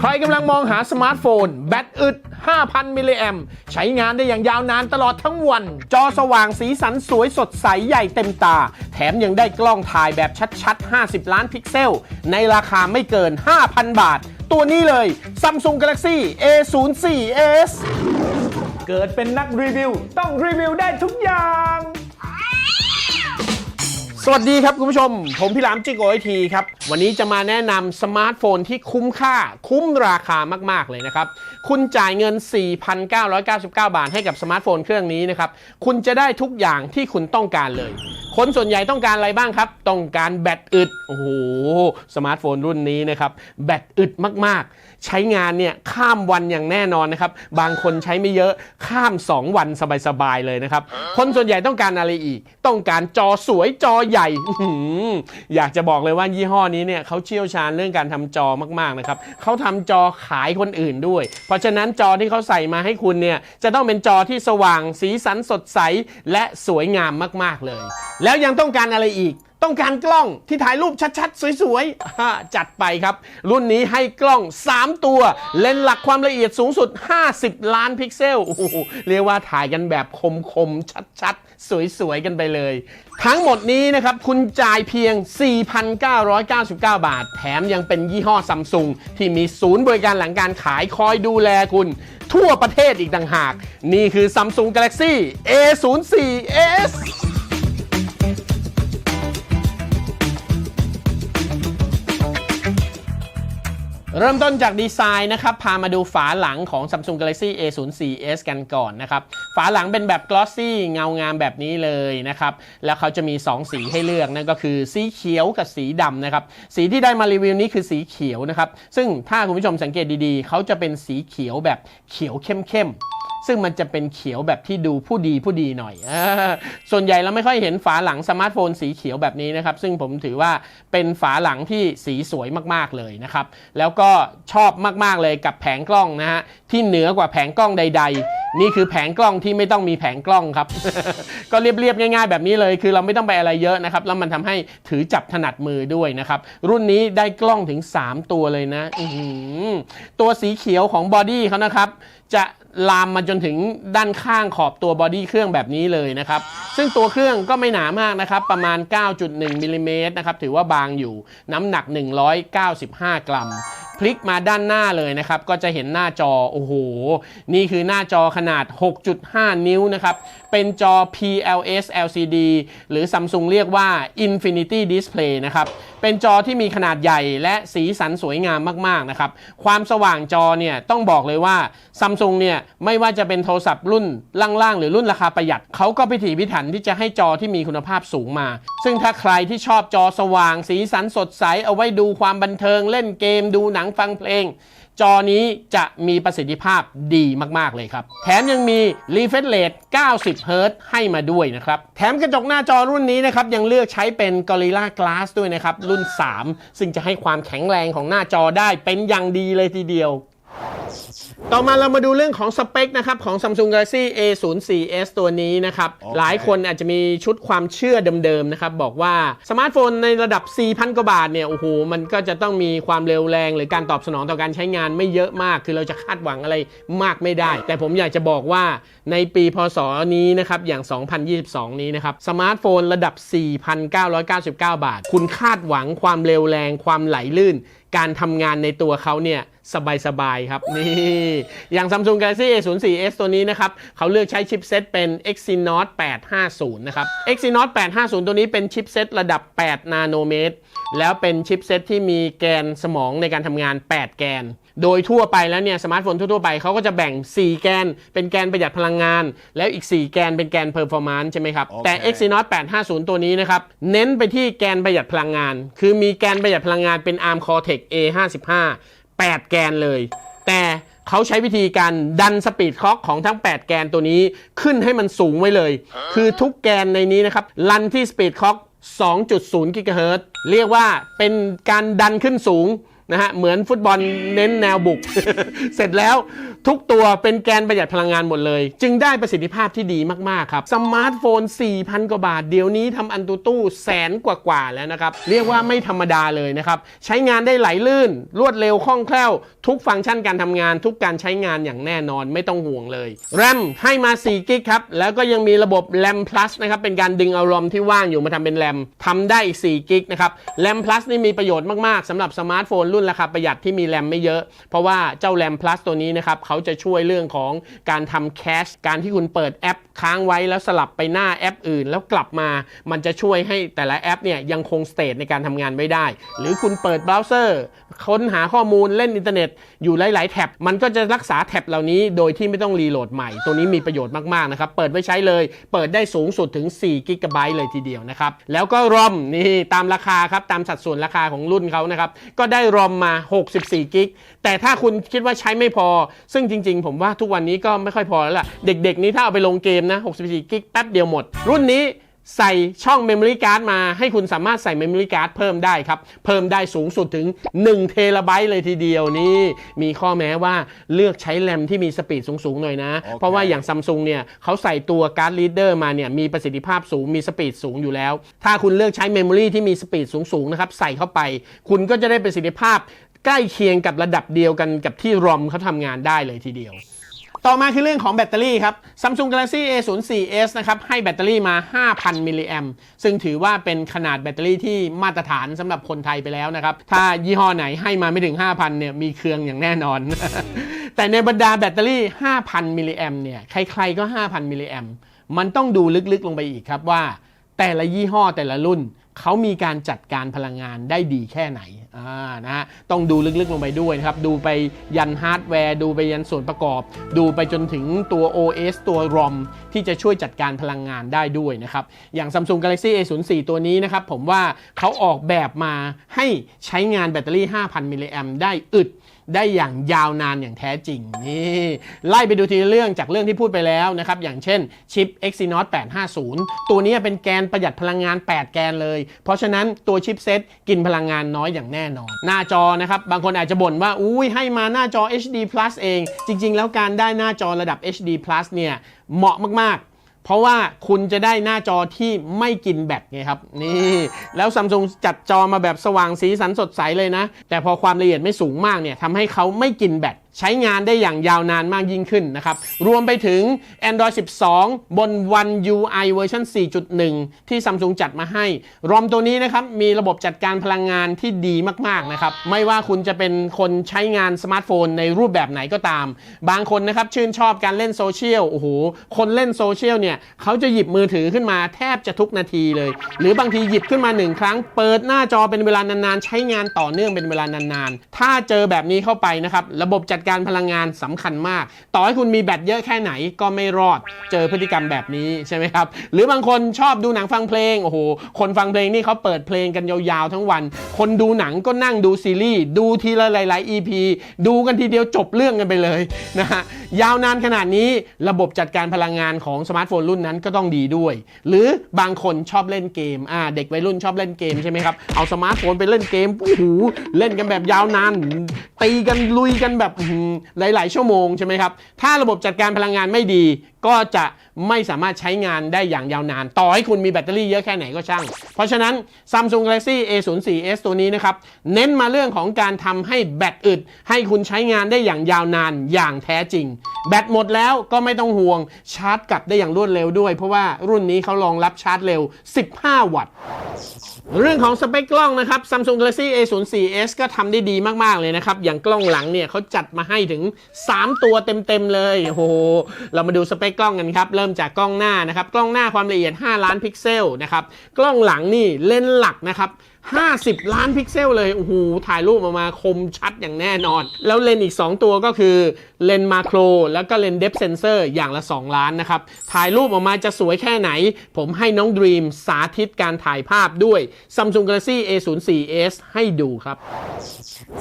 ใครกำลังมองหาสมาร์ทโฟน แบตอึด 5,000 มิลลิแอมใช้งานได้อย่างยาวนานตลอดทั้งวัน จอสว่างสีสันสวยสดใสใหญ่เต็มตา แถมยังได้กล้องถ่ายแบบชัด ๆ 50 ล้านพิกเซล ในราคาไม่เกิน 5,000 บาท ตัวนี้เลย Samsung Galaxy A04s เกิดเป็นนักรีวิว ต้องรีวิวได้ทุกอย่างสวัสดีครับ คุณผู้ชม ผมพี่หลามจิโกไอทีครับ วันนี้จะมาแนะนำสมาร์ทโฟนที่คุ้มค่าคุ้มราคามาก ๆ เลยนะครับ คุณจ่ายเงิน 4,999 บาทให้กับสมาร์ทโฟนเครื่องนี้นะครับ คุณจะได้ทุกอย่างที่คุณต้องการเลย คนส่วนใหญ่ต้องการอะไรบ้างครับ ต้องการแบตอึด โอ้โห สมาร์ทโฟนรุ่นนี้นะครับ แบตอึดมาก ๆ ใช้งานเนี่ยข้ามวันอย่างแน่นอนนะครับ บางคนใช้ไม่เยอะข้าม 2 วันสบาย ๆ เลยนะครับ คนส่วนใหญ่ต้องการอะไรอีก ต้องการจอสวยจอใหญ่อื้อหืออยากจะบอกเลยว่ายี่ห้อนี้เนี่ยเขาเชี่ยวชาญเรื่องการทำจอมากๆนะครับเขาทำจอขายคนอื่นด้วย เพราะฉะนั้นจอที่เขาใส่มาให้คุณเนี่ยจะต้องเป็นจอที่สว่างสีสันสดใสและสวยงามมาก ๆเลย แล้วยังต้องการอะไรอีก ต้องการกล้องที่ถ่ายรูปชัดๆ สวยๆ จัดไปครับ รุ่นนี้ให้กล้อง 3 ตัว เลนส์หลักความละเอียดสูงสุด 50 ล้านพิกเซล เรียกว่าถ่ายกันแบบคมๆ ชัดๆ สวยๆ กันไปเลย ทั้งหมดนี้นะครับ คุณจ่ายเพียง 4,999 บาท แถมยังเป็นยี่ห้อซัมซุงที่มีศูนย์บริการหลังการขายคอยดูแลคุณ ทั่วประเทศอีกต่างหาก นี่คือ Samsung Galaxy A04s เริ่มต้นจากดีไซน์นะครับ พามาดูฝาหลังของ Samsung Galaxy A04s กันก่อนนะครับ ฝาหลังเป็นแบบกลอสซี่เงางามแบบนี้เลยนะครับ แล้วเขาจะมี 2 สีให้เลือกนั่นก็คือสีเขียวกับสีดำนะครับ สีที่ได้มารีวิวนี้คือสีเขียวนะครับ ซึ่งถ้าคุณผู้ชมสังเกตดีๆ เขาจะเป็นสีเขียวแบบเขียวเข้มๆซึ่งมันจะเป็นเขียวแบบที่ดูผู้ดีผู้ดีหน่อยอส่วนใหญ่เราไม่ค่อยเห็นฝาหลังสมาร์ทโฟนสีเขียวแบบนี้นะครับ ซึ่งผมถือว่าเป็นฝาหลังที่สีสวยมากๆเลยนะครับ แล้วก็ชอบมากๆเลยกับแผงกล้องนะฮะที่เหนือกว่าแผงกล้องใด ๆนี่คือแผงกล้องที่ไม่ต้องมีแผงกล้องครับ ก็เรียบๆง่าย ๆ แบบนี้เลย คือเราไม่ต้องไปอะไรเยอะนะครับ แล้วมันทำให้ถือจับถนัดมือด้วยนะครับ รุ่นนี้ได้กล้องถึง 3 ตัวเลยนะตัวสีเขียวของบอดี้เขานะครับ จะ ลามมาจนถึงด้านข้างขอบตัวบอดี้เครื่องแบบนี้เลยนะครับ ซึ่งตัวเครื่องก็ไม่หนามากนะครับ ประมาณ 9.1มิลลิเมตรนะครับ ถือว่าบางอยู่น้ำหนัก 195 กรัมพลิกมาด้านหน้าเลยนะครับ ก็จะเห็นหน้าจอ โอ้โห นี่คือหน้าจอขนาด 6.5 นิ้วนะครับ เป็นจอ PLS LCD หรือ Samsung เรียกว่า Infinity Display นะครับ เป็นจอที่มีขนาดใหญ่และสีสันสวยงามมาก ๆ นะครับ ความสว่างจอเนี่ย ต้องบอกเลยว่า Samsung เนี่ยไม่ว่าจะเป็นโทรศัพท์รุ่นล่าง ๆ หรือรุ่นราคาประหยัด เขาก็พิถีพิถันที่จะให้จอที่มีคุณภาพสูงมา ซึ่งถ้าใครที่ชอบจอสว่าง สีสันสดใสเอาไว้ดูความบันเทิงเล่นเกมดูหนังฟังเพลง จอนี้จะมีประสิทธิภาพดีมาก ๆ เลยครับ แถมยังมี refresh rate 90 Hz ให้มาด้วยนะครับ แถมกระจกหน้าจอรุ่นนี้นะครับ ยังเลือกใช้เป็น Gorilla Glass ด้วยนะครับ รุ่น 3 ซึ่งจะให้ความแข็งแรงของหน้าจอได้เป็นอย่างดีเลยทีเดียวต่อมาเรามาดูเรื่องของสเปคนะครับของ Samsung Galaxy A04s ตัวนี้นะครับ หลายคนอาจจะมีชุดความเชื่อเดิมๆนะครับ บอกว่าสมาร์ทโฟนในระดับ 4,000 กว่าบาทเนี่ย โอ้โห มันก็จะต้องมีความเร็วแรง หรือการตอบสนองต่อการใช้งานไม่เยอะมาก คือเราจะคาดหวังอะไรมากไม่ได้ แต่ผมอยากจะบอกว่าในปีพศนี้นะครับ อย่าง 2022 นี้นะครับ สมาร์ทโฟนระดับ 4,999 บาท คุณคาดหวังความเร็วแรง ความไหลลื่น การทำงานในตัวเขาเนี่ยสบายๆครับนี่ อย่าง Samsung Galaxy A04s ตัวนี้นะครับเขาเลือกใช้ชิปเซตเป็น Exynos 850 นะครับ Exynos 850 ตัวนี้เป็นชิปเซตระดับ 8 นาโนเมตร แล้วเป็นชิปเซตที่มีแกนสมองในการทำงาน 8 แกน โดยทั่วไปแล้วเนี่ยสมาร์ทโฟนทั่วๆไปเขาก็จะแบ่ง 4 แกน เป็นแกนประหยัดพลังงาน แล้วอีก 4 แกนเป็นแกนเพอร์ฟอร์มานซ์ใช่ไหมครับ แต่ Exynos 850 ตัวนี้นะครับเน้นไปที่แกนประหยัดพลังงาน คือมีแกนประหยัดพลังงานเป็น ARM Cortex A55 8 แกนเลย แต่เขาใช้วิธีการดันสปีดคล็อกของทั้ง 8 แกนตัวนี้ขึ้นให้มันสูงไว้เลย คือทุกแกนในนี้นะครับรันที่สปีดคล็อก2.0กิกะเฮิรตซ์เรียกว่าเป็นการดันขึ้นสูง นะฮะเหมือนฟุตบอลเน้นแนวบุก เสร็จแล้วทุกตัวเป็นแกนประหยัดพลังงานหมดเลย จึงได้ประสิทธิภาพที่ดีมาก ๆ ครับ สมาร์ทโฟน 4,000 กว่าบาท เดี๋ยวนี้ทำอันตูตู้แสนกว่า ๆ แล้วนะครับ เรียกว่าไม่ธรรมดาเลยนะครับ ใช้งานได้ไหลลื่น รวดเร็วคล่องแคล่ว ทุกฟังก์ชันการทำงาน ทุกการใช้งานอย่างแน่นอนไม่ต้องห่วงเลยแรมให้มา4กิกครับแล้วก็ยังมีระบบแรม plus นะครับเป็นการดึงเอารอมที่ว่างอยู่มาทำเป็นแรมทำได้อีก4กิกนะครับแรม plus นี่มีประโยชน์มากๆสำหรับสมาร์ทโฟนรุ่นราคาประหยัดที่มีแรมไม่เยอะ เพราะว่าเจ้าแรม plus ตัวนี้นะครับเขาจะช่วยเรื่องของการทำแคชการที่คุณเปิดแอปค้างไว้แล้วสลับไปหน้าแอปอื่น แล้วกลับมา มันจะช่วยให้แต่ละแอปเนี่ยยังคงสเตทในการทำงานไว้ได้ หรือคุณเปิดเบราว์เซอร์ค้นหาข้อมูลเล่นอินเทอร์เน็ต อยู่หลาย ๆ แท็บ มันก็จะรักษาแท็บเหล่านี้โดยที่ไม่ต้องรีโหลดใหม่ ตัวนี้มีประโยชน์มาก ๆ นะครับ เปิดไว้ใช้เลย เปิดได้สูงสุดถึง4กิกะไบต์เลยทีเดียวนะครับ แล้วก็รอมนี่ตามราคาครับ ตามสัดส่วนราคาของรุ่นเขานะครับ ก็ได้รอมมา 64 กิก แต่ถ้าคุณคิดว่าใช้ไม่พอ ซึ่งจริง ๆ ผมว่าทุกวันนี้ก็ไม่ค่อยพอแล้วล่ะ เด็ก ๆ นี้ถ้าเอาไปลงเกมนะ 64 กิกแป๊บเดียวหมด รุ่นนี้ ใส่ช่อง Memory Card มาให้คุณสามารถใส่ Memory Card เพิ่มได้ครับ เพิ่มได้สูงสุดถึง1เทราไบต์เลยทีเดียวนี่ มีข้อแม้ว่าเลือกใช้แรมที่มีสปีดสูง ๆ หน่อยนะโอเคเพราะว่าอย่างซัมซุงเนี่ยเขาใส่ตัวการ์ดลีดเดอร์มาเนี่ยมีประสิทธิภาพสูงมีสปีดสูงอยู่แล้ว ถ้าคุณเลือกใช้เมมโมรีที่มีสปีดสูง ๆ นะครับ ใส่เข้าไป คุณก็จะได้ประสิทธิภาพใกล้เคียงกับระดับเดียวกันกับที่รอมเขาทำงานได้เลยทีเดียว ต่อมาคือเรื่องของแบตเตอรี่ครับ Samsung Galaxy A04s นะครับให้แบตเตอรี่มา 5,000 มิลลิแอมซึ่งถือว่าเป็นขนาดแบตเตอรี่ที่มาตรฐานสำหรับคนไทยไปแล้วนะครับ ถ้ายี่ห้อไหนให้มาไม่ถึง 5,000 เนี่ยมีเครื่องอย่างแน่นอน แต่ในบรรดาแบตเตอรี่ 5,000 มิลลิแอมเนี่ยใครๆก็ 5,000 มิลลิแอมมันต้องดูลึกๆลงไปอีกครับว่า แต่ละยี่ห้อแต่ละรุ่น เขามีการจัดการพลังงานได้ดีแค่ไหนนะฮะต้องดูลึกๆลงไปด้วยนะครับ ดูไปยันฮาร์ดแวร์ ดูไปยันส่วนประกอบ ดูไปจนถึงตัว OS ตัว ROM ที่จะช่วยจัดการพลังงานได้ด้วยนะครับ อย่าง Samsung Galaxy A04 ตัวนี้นะครับ ผมว่าเขาออกแบบมาให้ใช้งานแบตเตอรี่ 5,000 มิลลิแอมได้อึด ได้อย่างยาวนานอย่างแท้จริงนี่ไล่ไปดูทีละเรื่องจากเรื่องที่พูดไปแล้วนะครับอย่างเช่นชิป Exynos 850 ตัวนี้เป็นแกนประหยัดพลังงาน 8 แกนเลย เพราะฉะนั้นตัวชิปเซตกินพลังงานน้อยอย่างแน่นอน หน้าจอนะครับบางคนอาจจะบ่นว่าอุ้ยให้มาหน้าจอ HD Plus เอง จริง ๆ แล้วการได้หน้าจอระดับ HD Plus เนี่ยเหมาะมากๆ เพราะว่าคุณจะได้หน้าจอที่ไม่กินแบตไงครับ นี่แล้วซัมซุงจัดจอมาแบบสว่างสีสันสดใสเลยนะ แต่พอความละเอียดไม่สูงมากเนี่ยทำให้เขาไม่กินแบต ใช้งานได้อย่างยาวนานมากยิ่งขึ้นนะครับ รวมไปถึง Android 12 บน One UI เวอร์ชัน4.1 ที่ซัมซุงจัดมาให้ รอมตัวนี้นะครับ มีระบบจัดการพลังงานที่ดีมาก ๆ นะครับ ไม่ว่าคุณจะเป็นคนใช้งานสมาร์ทโฟนในรูปแบบไหนก็ตาม บางคนนะครับ ชื่นชอบการเล่นโซเชียล โอ้โห คนเล่นโซเชียลเนี่ย เขาจะหยิบมือถือขึ้นมาแทบจะทุกนาทีเลย หรือบางทีหยิบขึ้นมาหนึ่งครั้ง เปิดหน้าจอเป็นเวลานานๆ ใช้งานต่อเนื่องเป็นเวลานานๆ ถ้าเจอแบบนี้เข้าไปนะครับ ระบบจัดการพลังงานสำคัญมาก ต่อให้คุณมีแบตเยอะแค่ไหนก็ไม่รอด เจอพฤติกรรมแบบนี้ใช่ไหมครับ หรือบางคนชอบดูหนังฟังเพลง โอ้โห คนฟังเพลงนี่เขาเปิดเพลงกันยาวๆทั้งวัน คนดูหนังก็นั่งดูซีรีส์ ดูทีละหลายๆ EP ดูกันทีเดียวจบเรื่องกันไปเลยนะฮะ ยาวนานขนาดนี้ระบบจัดการพลังงานของสมาร์ทโฟนรุ่นนั้นก็ต้องดีด้วย หรือบางคนชอบเล่นเกม อ่า เด็กวัยรุ่นชอบเล่นเกมใช่ไหมครับ เอาสมาร์ทโฟนไปเล่นเกม โอ้โห เล่นกันแบบยาวนาน ตีกันลุยกันแบบหืหลาย ๆ ชั่วโมงใช่ไหมครับ ถ้าระบบจัดการพลังงานไม่ดี ก็จะไม่สามารถใช้งานได้อย่างยาวนาน ต่อให้คุณมีแบตเตอรี่เยอะแค่ไหนก็ช่าง เพราะฉะนั้น Samsung Galaxy A04s ตัวนี้นะครับ เน้นมาเรื่องของการทำให้แบตอึด ให้คุณใช้งานได้อย่างยาวนานอย่างแท้จริง แบตหมดแล้วก็ไม่ต้องห่วงชาร์จกลับได้อย่างรวดเร็วด้วย เพราะว่ารุ่นนี้เขารองรับชาร์จเร็ว 15 วัตต์ เรื่องของสเปคกล้องนะครับ Samsung Galaxy A04s ก็ทำได้ดีมาก ๆ เลยนะครับ อย่างกล้องหลังเนี่ยเขาจัดมาให้ถึง 3 ตัวเต็ม ๆ เลย โอ้โห เรามาดูสเปคกล้องกันครับ เริ่มจากกล้องหน้านะครับ กล้องหน้าความละเอียด 5 ล้านพิกเซลนะครับ กล้องหลังนี่เลนส์หลักนะครับ 50 ล้านพิกเซลเลย โอ้โห ถ่ายรูปออกมาคมชัดอย่างแน่นอน แล้วเลนส์อีก 2 ตัวก็คือเลนส์มาโคร แล้วก็เลนส์เดฟเซนเซอร์อย่างละ 2 ล้านนะครับ ถ่ายรูปออกมาจะสวยแค่ไหน ผมให้น้องดรีมสาธิตการถ่ายภาพด้วย Samsung Galaxy A04s ให้ดูครับ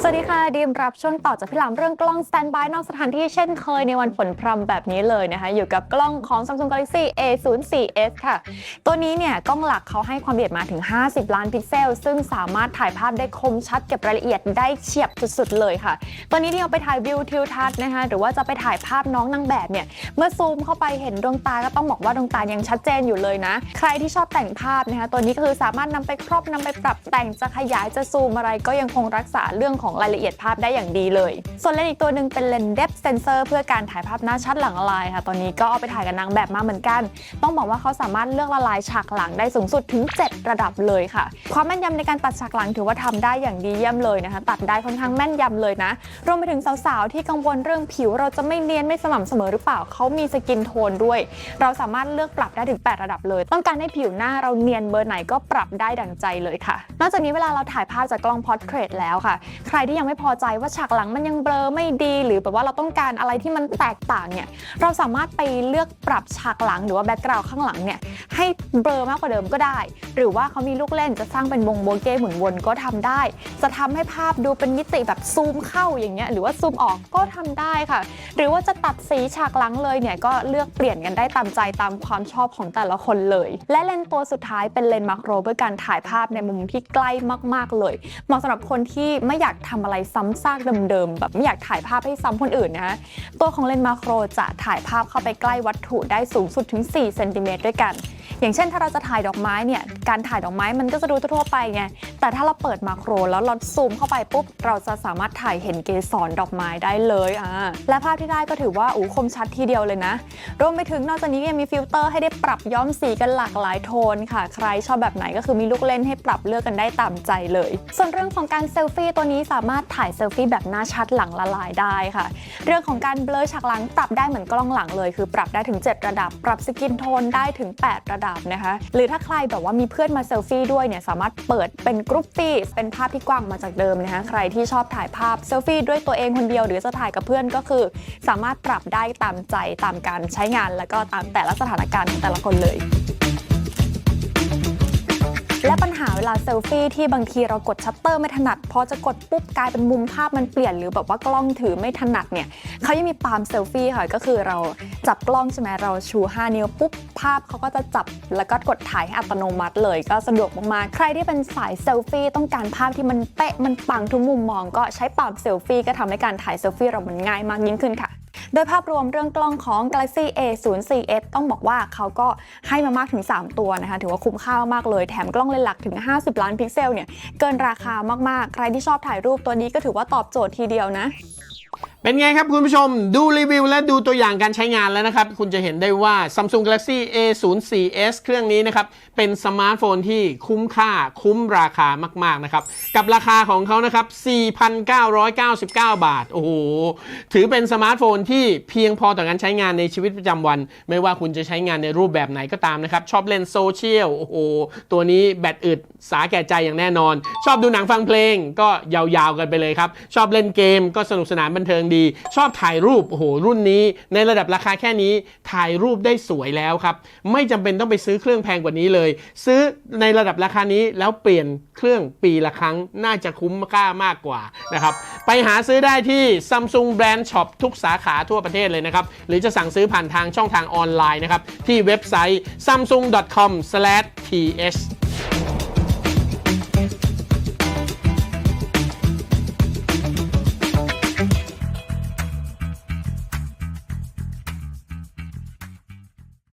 สวัสดีค่ะ ดีมรับช่วงต่อจากพี่หลามเรื่องกล้องสแตนบายนอกสถานที่เช่นเคยในวันฝนพรำแบบนี้เลยนะคะ อยู่กับกล้องของ Samsung Galaxy A04s ค่ะ ตัวนี้เนี่ยกล้องหลักเขาให้ความละเอียดมาถึง 50 ล้านพิกเซลซึ่งซึ่งสามารถถ่ายภาพได้คมชัดเก็บรายละเอียดได้เฉียบสุดๆเลยค่ะตัวนี้ที่เอาไปถ่ายวิวทิวทัศน์นะคะหรือว่าจะไปถ่ายภาพน้องนางแบบเนี่ยเมื่อซูมเข้าไปเห็นดวงตาก็ต้องบอกว่าดวงตายังชัดเจนอยู่เลยนะ ใครที่ชอบแต่งภาพนะคะตัวนี้ก็คือสามารถนำไปครอบนำไปปรับแต่งจะขยายจะซูมอะไรก็ยังคงรักษาเรื่องของรายละเอียดภาพได้อย่างดีเลย ส่วนเลนส์อีกตัวหนึ่งเป็นเลนส์ depth sensor เพื่อการถ่ายภาพหน้าชัดหลังละลายค่ะ ตอนนี้ก็เอาไปถ่ายกับนางแบบมาเหมือนกัน ต้องบอกว่าเขาสามารถเลือกละลายฉากหลังได้สูงสุดถึง 7 ระดับเลยค่ะ ความแม่นยำในการตัดฉากหลังถือว่าทำได้อย่างดีเยี่ยมเลยนะคะ ตัดได้ค่อนข้างแม่นยำเลยนะ รวมไปถึงสาวๆ ที่กังวลเรื่องผิวเราจะไม่เนียนไม่สม่ำเสมอหรือเปล่าเขามีสกินโทนด้วย เราสามารถเลือกปรับได้ถึง 8 ระดับเลย ต้องการให้ผิวหน้าเราเนียนเบอร์ไหนก็ปรับได้ดังใจเลยค่ะ นอกจากนี้เวลาเราถ่ายภาพจากกล้องพอร์เทรตแล้วค่ะ ใครที่ยังไม่พอใจว่าฉากหลังมันยังเบลอไม่ดีหรือแบบว่าเราต้องการอะไรที่มันแตกต่างเนี่ยเราสามารถไปเลือกปรับฉากหลังหรือว่าแบ็กกราวด์ข้างหลังเนี่ยให้เบลอมากกว่าเดิมก็ได้ หรือว่าเขามีลูกเล่นจะสร้างเป็นวงโบเก้หมุนวนก็ทำได้ จะทำให้ภาพดูเป็นมิติแบบซูมเข้าอย่างเงี้ยหรือว่าซูมออกก็ทำได้ค่ะ หรือว่าจะตัดสีฉากหลังเลยเนี่ยก็เลือกเปลี่ยนกันได้ตามใจตามความชอบของแต่ละคนเลย และเลนส์ตัวสุดท้ายเป็นเลนส์มาโครเพื่อการถ่ายภาพในมุมที่ใกล้มาก ๆ เลย เหมาะสำหรับคนที่ไม่อยากทำอะไรซ้ำซากเดิมๆแบบไม่อยากถ่ายภาพให้ซ้ำคนอื่นนะตัวของเลนส์มาโครจะถ่ายภาพเข้าไปใกล้วัตถุได้สูงสุดถึง 4 เซนติเมตรด้วยกัน อย่างเช่นถ้าเราจะถ่ายดอกไม้เนี่ยการถ่ายดอกไม้มันก็จะดูทั่วไปไง แต่ถ้าเราเปิดมาโครแล้วเราซูมเข้าไปปุ๊บ เราจะสามารถถ่ายเห็นเกสรดอกไม้ได้เลยอ่าและภาพที่ได้ก็ถือว่าอู้คมชัดทีเดียวเลยนะ รวมไปถึงนอกจากนี้ยังมีฟิลเตอร์ให้ได้ปรับย้อมสีกันหลากหลายโทนค่ะ ใครชอบแบบไหนก็คือมีลูกเล่นให้ปรับเลือกกันได้ตามใจเลย ส่วนเรื่องของการเซลฟี่ตัวนี้สามารถถ่ายเซลฟี่แบบหน้าชัดหลังละลายได้ค่ะ เรื่องของการเบลอฉากหลังปรับได้เหมือนกล้องหลังเลย คือปรับได้ถึง 7 ระดับ ปรับสกินโทนได้ถึง 8 ระดับนะคะ หรือถ้าใครแบบว่ามีเพื่อนมาเซลฟี่ด้วยเนี่ยสามารถเปิดเป็นกรูปปี้เป็นภาพที่กว้างมาจากเดิมนะคะใครที่ชอบถ่ายภาพเซลฟี่ด้วยตัวเองคนเดียว หรือจะถ่ายกับเพื่อนก็คือ สามารถปรับได้ตามใจตามการใช้งาน แล้วก็ตามแต่ละสถานการณ์ของแต่ละคนเลย เวลาเซลฟี่ที่บางทีเรากดชัตเตอร์ไม่ถนัดพอจะกดปุ๊บกลายเป็นมุมภาพมันเปลี่ยนหรือแบบว่ากล้องถือไม่ถนัดเนี่ยเขายังมีปาล์มเซลฟี่ค่ะก็คือเราจับกล้องใช่ไหมเราชู 5 นิ้วปุ๊บภาพเขาก็จะจับแล้วก็กดถ่ายให้อัตโนมัติเลยก็สะดวกมากๆใครที่เป็นสายเซลฟี่ต้องการภาพที่มันเป๊ะมันปังทุกมุมมอง ก็ใช้ปาล์มเซลฟี่ก็ทำให้การถ่ายเซลฟี่เรามันง่ายมากยิ่งขึ้นค่ะ โดยภาพรวมเรื่องกล้องของ Galaxy A04s ต้องบอกว่าเขาก็ให้มามากถึง 3 ตัวนะคะ ถือว่าคุ้มค่ามากเลย แถมกล้องเลนส์หลักถึง 50 ล้านพิกเซลเนี่ย เกินราคามากๆ ใครที่ชอบถ่ายรูปตัวนี้ก็ถือว่าตอบโจทย์ทีเดียวนะ เป็นไงครับคุณผู้ชมดูรีวิวและดูตัวอย่างการใช้งานแล้วนะครับ คุณจะเห็นได้ว่า Samsung Galaxy A04s เครื่องนี้นะครับ เป็นสมาร์ทโฟนที่คุ้มค่าคุ้มราคามากๆนะครับ กับราคาของเขานะครับ 4,999 บาท โอ้โห ถือเป็นสมาร์ทโฟนที่เพียงพอต่อการใช้งานในชีวิตประจำวัน ไม่ว่าคุณจะใช้งานในรูปแบบไหนก็ตามนะครับ ชอบเล่นโซเชียลโอ้โห ตัวนี้แบตอึดสาแก่ใจอย่างแน่นอน ชอบดูหนังฟังเพลง ก็ยาวๆกันไปเลยครับชอบเล่นเกมก็สนุกสนานบันเทิงดีชอบถ่ายรูปโอ้โหรุ่นนี้ ในระดับราคาแค่นี้ถ่ายรูปได้สวยแล้วครับ ไม่จำเป็นต้องไปซื้อเครื่องแพงกว่านี้เลย ซื้อในระดับราคานี้แล้วเปลี่ยนเครื่องปีละครั้งน่าจะคุ้มค่ามากกว่านะครับไปหาซื้อได้ที่ Samsung Brand Shop ทุกสาขาทั่วประเทศเลยนะครับหรือจะสั่งซื้อผ่านทางช่องทางออนไลน์นะครับที่เว็บไซต์ samsung.com/th